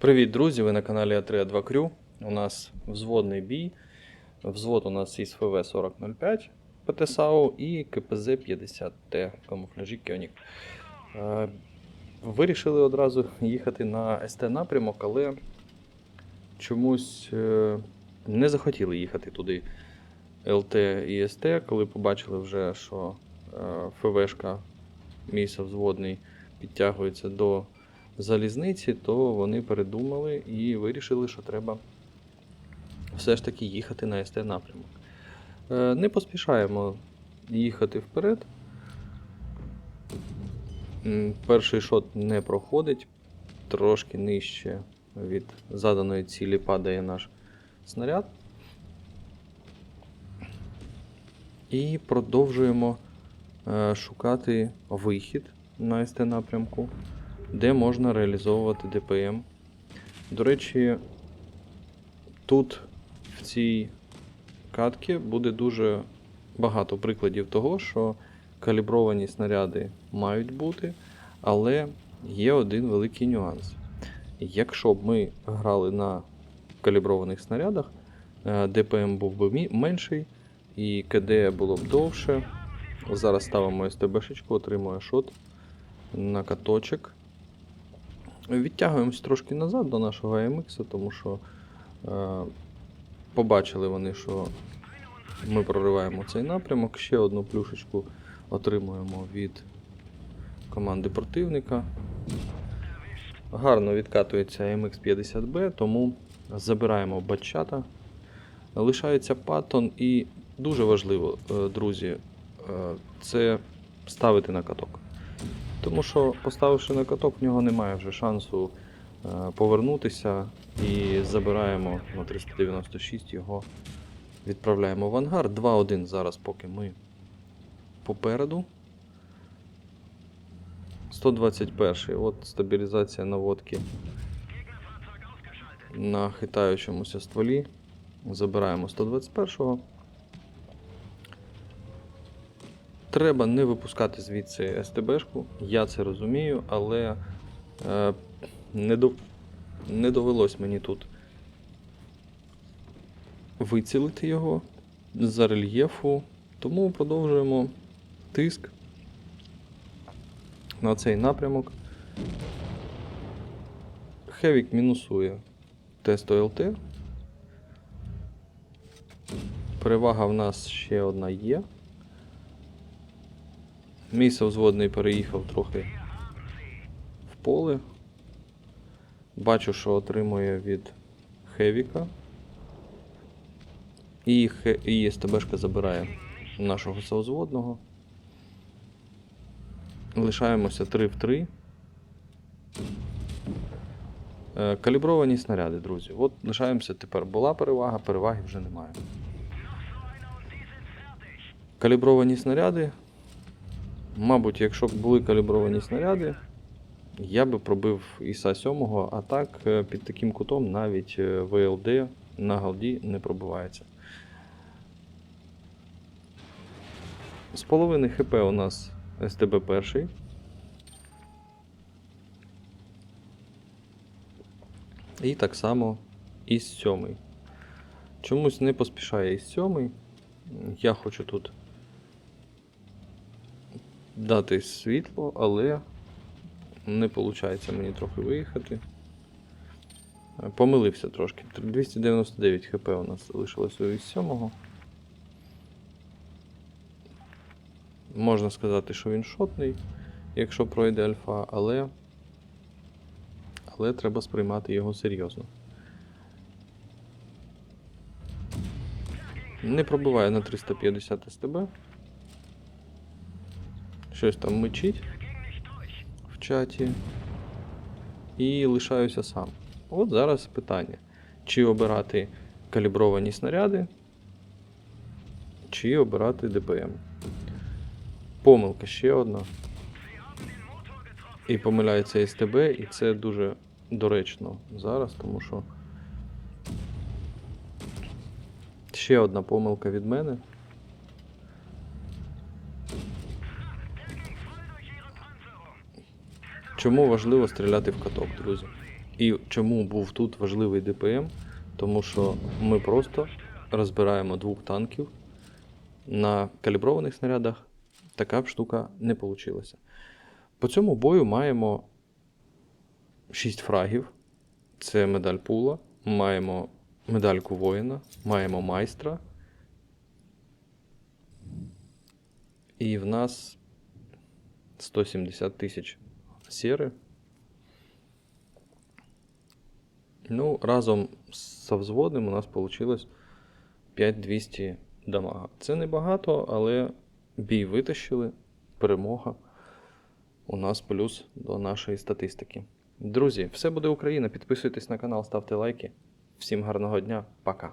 Привіт, друзі! Ви на каналі А3А2 Крю. У нас взводний бій. Взвод у нас із ФВ 4005 ПТСАУ і КПЗ 50Т в камуфляжі Кьонік. Е, Вирішили одразу їхати на СТ напрямок, але чомусь е, не захотіли їхати туди ЛТ і СТ, коли побачили вже, що е, ФВшка місце взводний підтягується до залізниці, то вони передумали і вирішили, що треба все ж таки їхати на СТ напрямок. Е, Не поспішаємо їхати вперед. Перший шот не проходить, трошки нижче від заданої цілі падає наш снаряд. І продовжуємо е, шукати вихід на СТ напрямку, де можна реалізовувати ДПМ. До речі, тут в цій катці буде дуже багато прикладів того, що калібровані снаряди мають бути, але є один великий нюанс. Якщо б ми грали на каліброваних снарядах, е, ДПМ був би менший і КД було б довше. Зараз ставимо СТБшечку, отримує шот на каточок. Відтягуємось трошки назад до нашого AMX, тому що е, побачили вони, що ми прориваємо цей напрямок. Ще одну плюшечку отримуємо від команди противника. Гарно відкатується AMX 50B, тому забираємо батчата. Лишається паттон і дуже важливо, е, друзі, е, це ставити на каток. Тому що, поставивши на каток, в нього немає вже шансу е, повернутися і забираємо на 396 його, відправляємо в ангар. 2-1 зараз, поки ми попереду. 121 от стабілізація наводки на хитаючомуся стволі. Забираємо 121-го. Треба не випускати звідси СТБшку, я це розумію, але е, не, до, не довелось мені тут вицілити його за рельєфу, тому продовжуємо тиск на цей напрямок. Хевік мінусує тест ОЛТ. Перевага в нас ще одна є. Мій совзводний переїхав трохи в поле. Бачу, що отримує від Хевіка. І, і СТБшка забирає нашого совзводного. Лишаємося 3 в 3. Е, Калібровані снаряди, друзі. От лишаємося тепер. Була перевага, переваги вже немає. Калібровані снаряди. Мабуть, якщо б були калібровані снаряди, я би пробив Іса 7, а так е, під таким кутом навіть е, ВЛД на голді не пробивається. З половини ХП у нас СТБ перший. І так само із 7. Чомусь не поспішає із 7. Я хочу тут дати світло, але не виходить мені трохи виїхати. Е, Помилився трошки. 299 хп у нас залишилося із 7. Можна сказати, що він шотний, якщо пройде альфа, але, але треба сприймати його серйозно. Не пробиває на 350 СТБ. Щось там мичить в чаті. І лишаюся сам. От зараз питання. Чи обирати калібровані снаряди, чи обирати ДПМ. Помилка ще одна. І помиляється СТБ, і це дуже доречно зараз, тому що ще одна помилка від мене. Чому важливо стріляти в каток, друзі? І чому був тут важливий ДПМ? Тому що ми просто розбираємо двох танків на каліброваних снарядах. Така б штука не вийшла. По цьому бою маємо 6 фрагів. Це медаль пула. Маємо медальку воїна, маємо майстра. І в нас 170 тисяч сіри. Ну, разом з взводним у нас вийшло 5200 дамага. Це небагато, але бій витащили, перемога. У нас плюс до нашої статистики. Друзі, все буде Україна. Підписуйтесь на канал, ставте лайки. Всім гарного дня, пока.